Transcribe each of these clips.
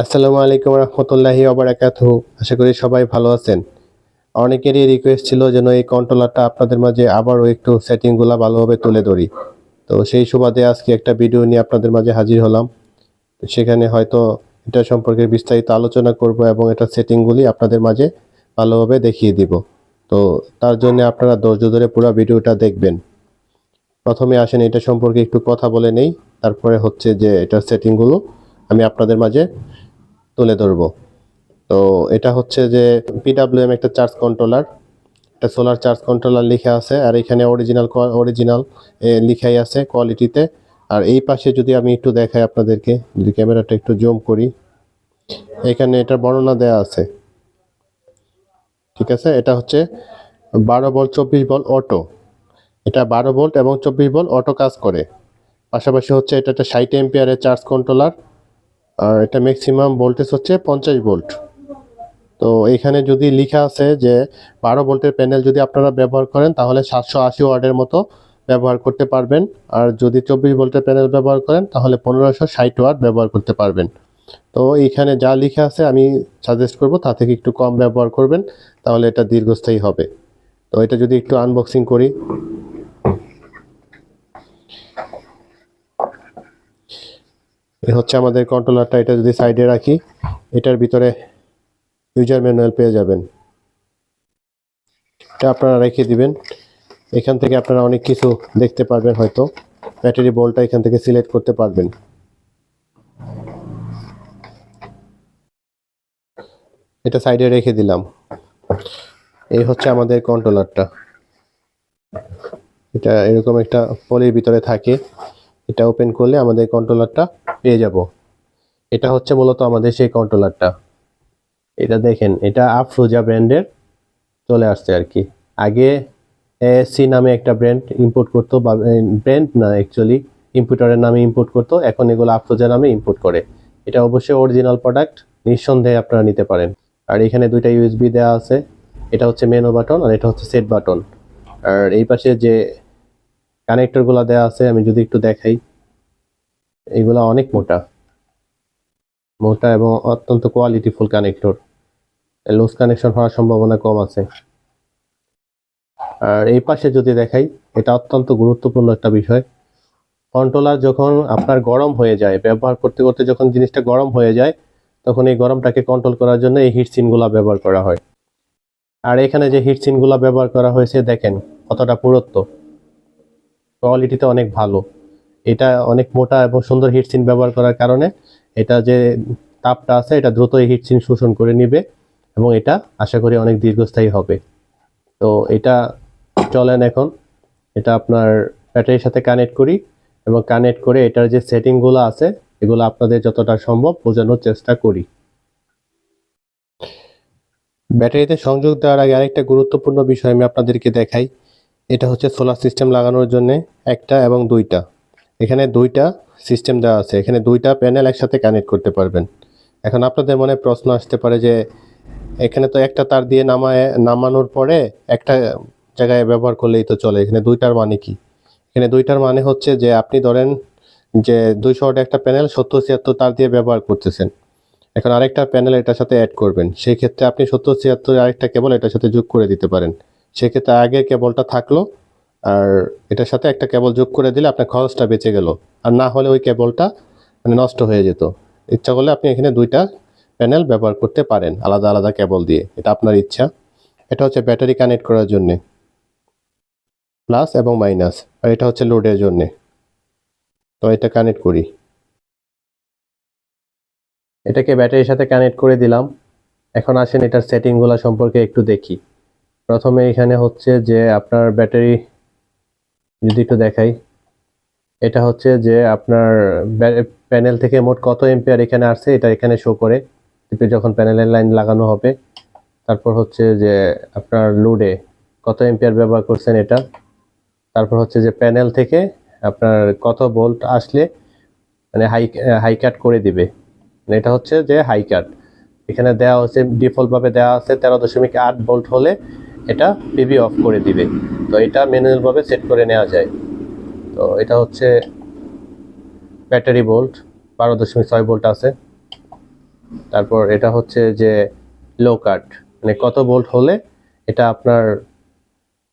আসসালামু আলাইকুম রহমতুল্লাহি ওবারাকাতু আশা করি সবাই ভালো আছেন। অনেকেরই রিকোয়েস্ট ছিল যেন এই কন্ট্রোলারটা আপনাদের মাঝে আবারও একটু সেটিংগুলো ভালোভাবে তুলে ধরি। তো সেই সুবাদে আজকে একটা ভিডিও নিয়ে আপনাদের মাঝে হাজির হলাম। সেখানে হয়তো এটা সম্পর্কে বিস্তারিত আলোচনা করব এবং এটা সেটিংগুলি আপনাদের মাঝে ভালোভাবে দেখিয়ে দিব। তো তার জন্য আপনারা ধৈর্য ধরে পুরো ভিডিওটা দেখবেন। প্রথমে আসেন, এটা সম্পর্কে একটু কথা বলে নেই। তারপরে হচ্ছে যে এটার সেটিংগুলো আমি আপনাদের মাঝে তুলে ধরবো। তো এটা হচ্ছে যে পিডাব্লিউএম একটা চার্জ কন্ট্রোলার একটা সোলার চার্জ কন্ট্রোলার লিখে আছে, আর এখানে অরিজিনাল অরিজিনাল লিখাই আছে কোয়ালিটিতে আর এই পাশে যদি আমি একটু দেখাই আপনাদেরকে, যদি ক্যামেরাটা একটু জুম করি। এখানে এটার বর্ণনা দেওয়া আছে। ঠিক আছে? এটা হচ্ছে বারো বল চব্বিশ বল অটো এটা বারো ভোল্ট এবং চব্বিশ ভোল্ট অটো কাজ করে। পাশাপাশি হচ্ছে এটা একটা ষাট এম্পিয়ারের চার্জ কন্ট্রোলার আর এটা ম্যাক্সিমাম ভোল্টেজ হচ্ছে পঞ্চাশ ভোল্ট তো এখানে যদি লেখা আছে যে বারো ভোল্টের প্যানেল যদি আপনারা ব্যবহার করেন, তাহলে সাতশো আশি ওয়ার্ডের মতো ব্যবহার করতে পারবেন। আর যদি চব্বিশ ভোল্টের প্যানেল ব্যবহার করেন, তাহলে পনেরোশো ষাট ওয়াট ব্যবহার করতে পারবেন। তো এইখানে যা লেখা আছে আমি সাজেস্ট করব, তা থেকে একটু কম ব্যবহার করবেন, তাহলে এটা দীর্ঘস্থায়ী হবে। তো এটা যদি একটু আনবক্সিং করি। এ হচ্ছে আমাদের কন্ট্রোলারটা এটা যদি সাইডে রাখি, এটার ভিতরে ইউজার ম্যানুয়াল পেয়ে যাবেন। এটা আপনারা রেখে দিবেন। এখান থেকে আপনারা অনেক কিছু দেখতে পারবেন হয়তো। ব্যাটারি বলটা এখান থেকে সিলেক্ট করতে পারবেন। এটা সাইডে রেখে দিলাম। এই হচ্ছে আমাদের কন্ট্রোলারটা এটা এরকম একটা পলির ভিতরে থাকে। এটা ওপেন করলে আমাদের কন্ট্রোলারটা পেয়ে যাব। এটা হচ্ছে মূলত আমাদের সেই কন্ট্রোলারটা এটা দেখেন, এটা আফরোজা ব্র্যান্ডের চলে আসছে আর কি। আগে এসি নামে একটা ব্র্যান্ড ইম্পোর্ট করতো, বা ব্র্যান্ড না অ্যাকচুয়ালি ইম্পোর্টারের নামে ইম্পোর্ট করতো, এখন এগুলো আফরোজা নামে ইম্পোর্ট করে। এটা অবশ্যই অরিজিনাল প্রোডাক্ট নিঃসন্দেহে আপনারা নিতে পারেন। আর এখানে দুইটা ইউএসবি দেওয়া আছে। এটা হচ্ছে মেনু বাটন আর এটা হচ্ছে সেট বাটন আর এই পাশে যে কানেক্টরগুলো দেওয়া আছে, আমি যদি একটু দেখাই। এগুলা অনেক মোটা। মোটা এবং অত্যন্ত কোয়ালিটিফুল কানেক্টর লুজ কানেকশন হওয়ার সম্ভাবনা কম আছে। আর এই পাশে যদি দেখাই, এটা অত্যন্ত গুরুত্বপূর্ণ একটা বিষয়। কন্ট্রোলার যখন আপনার গরম হয়ে যায়, ব্যবহার করতে করতে যখন জিনিসটা গরম হয়ে যায়, তখন এই গরমটাকে কন্ট্রোল করার জন্য এই হিট সিনগুলা ব্যবহার করা হয়। আর এখানে যে হিট সিনগুলা ব্যবহার করা হয়েছে, দেখেন কতটা পুরুত্ব। কোয়ালিটিতে অনেক ভালো। এটা অনেক মোটা এবং সুন্দর হিটসিন ব্যবহার করার কারণে এটা যে তাপটা আছে, এটা দ্রুতই হিটসিন শোষণ করে নিবে এবং এটা আশা করি অনেক দীর্ঘস্থায়ী হবে। তো এটা চলেন এখন, এটা আপনার ব্যাটারির সাথে কানেক্ট করি এবং কানেক্ট করে এটার যে সেটিংগুলো আছে, এগুলো আপনাদের যতটা সম্ভব বোঝানোর চেষ্টা করি। ব্যাটারিতে সংযোগ দেওয়ার আগে আরেকটা গুরুত্বপূর্ণ বিষয় আমি আপনাদেরকে দেখাই। এটা হচ্ছে সোলার সিস্টেম লাগানোর জন্য একটা এবং দুইটা। এখানে দুইটা সিস্টেম দেওয়া আছে। এখানে দুইটা প্যানেল একসাথে কানেক্ট করতে পারবেন। এখন আপনাদের মনে প্রশ্ন আসতে পারে যে, এখানে তো একটা তার দিয়ে নামায়, নামানোর পরে একটা জায়গায় ব্যবহার করলেই তো চলে। এখানে দুইটার মানে কি? এখানে দুইটার মানে হচ্ছে যে, আপনি ধরেন যে, দুইশো একটা প্যানেল সত্তর ছিয়াত্তর তার দিয়ে ব্যবহার করতেছেন। এখন আরেকটা প্যানেল এটার সাথে অ্যাড করবেন। সেই ক্ষেত্রে আপনি সত্তর ছিয়াত্তর আরেকটা কেবল এটার সাথে যোগ করে দিতে পারেন। সেক্ষেত্রে আগে কেবলটা থাকল, আর এটার সাথে একটা কেবল যোগ করে দিলে আপনার খরচটা বেঁচে গেল। আর না হলে ওই কেবলটা মানে নষ্ট হয়ে যেত। ইচ্ছা করলে আপনি এখানে দুইটা প্যানেল ব্যবহার করতে পারেন, আলাদা আলাদা কেবল দিয়ে। এটা আপনার ইচ্ছা। এটা হচ্ছে ব্যাটারি কানেক্ট করার জন্যে। প্লাস এবং মাইনাস। আর এটা হচ্ছে লোডের জন্যে। তো এটা কানেক্ট করি। এটাকে ব্যাটারির সাথে কানেক্ট করে দিলাম। এখন আসেন এটার সেটিংগুলো সম্পর্কে একটু দেখি। প্রথমে এখানে হচ্ছে যে আপনার ব্যাটারি যদি একটু দেখাই, এটা হচ্ছে যে আপনার প্যানেল থেকে মোট কত এম্পিয়ার এখানে আসছে এটা এখানে শো করে। যখন প্যানেলের লাইন লাগানো হবে, তারপর হচ্ছে যে আপনার লোডে কত এম্পিয়ার ব্যবহার করছেন এটা। তারপর হচ্ছে যে প্যানেল থেকে আপনার কত বোল্ট আসলে মানে হাই হাই কাট করে দিবে। মানে এটা হচ্ছে যে হাই কাট এখানে দেওয়া হচ্ছে ডিফল্টভাবে দেওয়া আছে তেরো দশমিক আট ভোল্ট হলে এটা পিবি অফ করে দিবে। তো এটা ম্যানুয়ালভাবে সেট করে নেওয়া যায়। তো এটা হচ্ছে ব্যাটারি ভোল্ট বারো দশমিক ছয় ভোল্ট আছে। তারপর এটা হচ্ছে যে লো কাট মানে কত ভোল্ট হলে এটা আপনার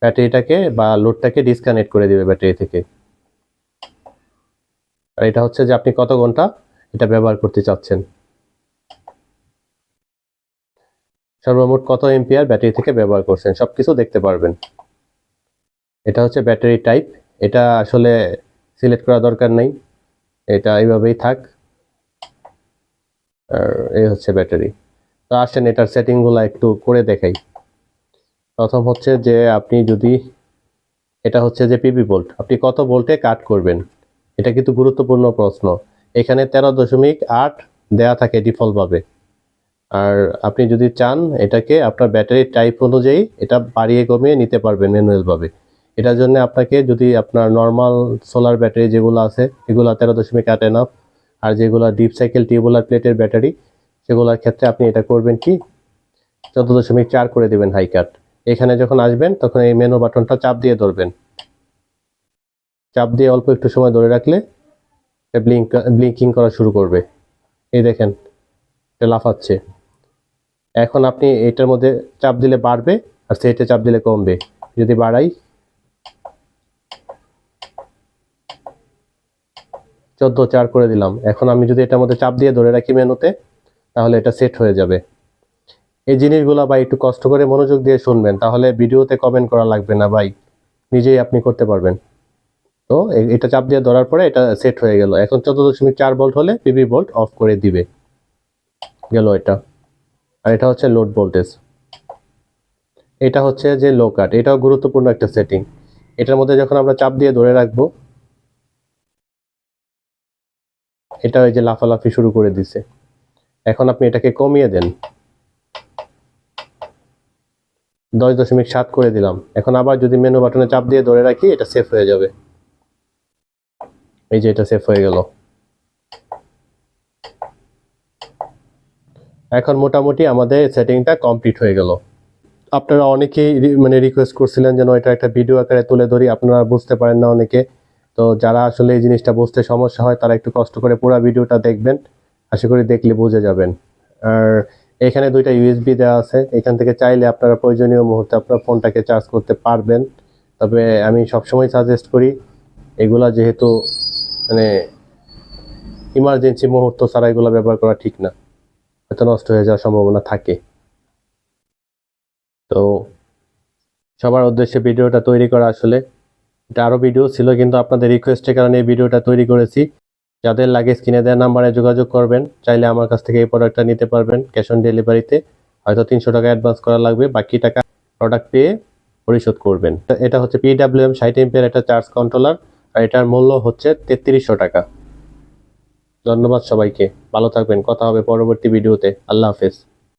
ব্যাটারিটাকে বা লোডটাকে ডিসকানেক্ট করে দিবে ব্যাটারি থেকে। আর এটা হচ্ছে যে আপনি কত ঘণ্টা এটা ব্যবহার করতে চাচ্ছেন। সর্বমোট কত এম্পিয়ার ব্যাটারি থেকে ব্যবহার করছেন? সব কিছু দেখতে পারবেন। এটা হচ্ছে ব্যাটারি টাইপ। এটা আসলে সিলেক্ট করা দরকার নেই। এটা এইভাবেই থাক। আর এই হচ্ছে ব্যাটারি। তো আসেন এটার সেটিংগুলো একটু করে দেখাই। প্রথম হচ্ছে যে আপনি যদি এটা হচ্ছে যে পিবি বোল্ট আপনি কত বোল্টে কাট করবেন? এটা কিন্তু গুরুত্বপূর্ণ প্রশ্ন। এখানে তেরো দশমিক আট দেয়া থাকে ডিফল্টভাবে। আর আপনি যদি চান এটাকে আপনার ব্যাটারির টাইপ অনুযায়ী এটা বাড়িয়ে কমিয়ে নিতে পারবেন ম্যানুয়ালভাবে এটার জন্য আপনাকে যদি আপনার নর্মাল সোলার ব্যাটারি যেগুলো আছে, এগুলো তেরো দশমিক আট এনাফ আর যেগুলো ডিপ সাইকেল টিউবুলার প্লেটের ব্যাটারি সেগুলোর ক্ষেত্রে আপনি এটা করবেন কি? চোদ্দ দশমিক চার করে দেবেন হাই কাট এখানে যখন আসবেন, তখন এই মেনু বাটনটা চাপ দিয়ে ধরবেন। চাপ দিয়ে অল্প একটু সময় ধরে রাখলে ব্লিঙ্ক ব্লিঙ্কিং করা শুরু করবে। এই দেখেন, এটা লাফাচ্ছে। এখন আপনি এটার মধ্যে চাপ দিলে বাড়বে আর সেটে চাপ দিলে কমবে। যদি বাড়াই, চোদ্দ চার করে দিলাম। এখন আমি যদি এটার মধ্যে চাপ দিয়ে ধরে রাখি মেনুতে, তাহলে এটা সেট হয়ে যাবে। এই জিনিসগুলো ভাই একটু কষ্ট করে মনোযোগ দিয়ে শুনবেন, তাহলে ভিডিওতে কমেন্ট করা লাগবে না ভাই। নিজেই আপনি করতে পারবেন। তো এটা চাপ দিয়ে ধরার পরে এটা সেট হয়ে গেল। এখন চোদ্দ দশমিক চার ভোল্ট হলে পিবি ভোল্ট অফ করে দিবে। গেল এটা। আর এটা হচ্ছে লোড ভোল্টেজ। এটা হচ্ছে যে লো কাট এটাও গুরুত্বপূর্ণ একটা সেটিং এটার মধ্যে যখন আমরা চাপ দিয়ে ধরে রাখব, এটা ওই যে লাফালাফি শুরু করে দিছে। এখন আপনি এটাকে কমিয়ে দেন। দশ দশমিক সাত করে দিলাম। এখন আবার যদি মেনু বাটনে চাপ দিয়ে ধরে রাখি, এটা সেফ হয়ে যাবে। এই যে এটা সেফ হয়ে গেল। এখন মোটামুটি আমাদের সেটিংটা কমপ্লিট হয়ে গেল। আপনারা অনেকেই মানে রিকোয়েস্ট করছিলেন যেন এটা একটা ভিডিও আকারে তুলে ধরি, আপনারা বুঝতে পারেন না অনেকে। তো যারা আসলে এই জিনিসটা বুঝতে সমস্যা হয়, তারা একটু কষ্ট করে পুরো ভিডিওটা দেখবেন, আশা করি দেখলে বুঝে যাবেন। আর এখানে দুইটা ইউএসবি দেওয়া আছে, এখান থেকে চাইলে আপনারা প্রয়োজনীয় মুহূর্তে আপনার ফোনটাকে চার্জ করতে পারবেন। তবে আমি সবসময় সাজেস্ট করি, এগুলা যেহেতু মানে ইমার্জেন্সি মুহূর্ত ছাড়া এগুলো ব্যবহার করা ঠিক না। হয়তো নষ্ট হয়ে যাওয়ার সম্ভাবনা থাকে। তো সবার উদ্দেশ্যে ভিডিওটা তৈরি করা আসলে এটা আরও ভিডিও ছিল, কিন্তু আপনাদের রিকোয়েস্টের কারণে এই ভিডিওটা তৈরি করেছি। যাদের লাগে স্ক্রিনে দেওয়া নাম্বারে যোগাযোগ করবেন, চাইলে আমার কাছ থেকে এই প্রোডাক্টটা নিতে পারবেন ক্যাশ অন ডেলিভারিতে হয়তো তিনশো টাকা অ্যাডভান্স করা লাগবে, বাকি টাকা প্রোডাক্ট পেয়ে পরিশোধ করবেন। এটা হচ্ছে পিডাব্লিউএম ষাট এমপিয়ার একটা চার্জ কন্ট্রোলার আর এটার মূল্য হচ্ছে তেত্রিশশো টাকা। ধন্যবাদ সবাইকে। ভালো থাকবেন। কথা হবে পরবর্তী ভিডিওতে। আল্লাহ হাফেজ।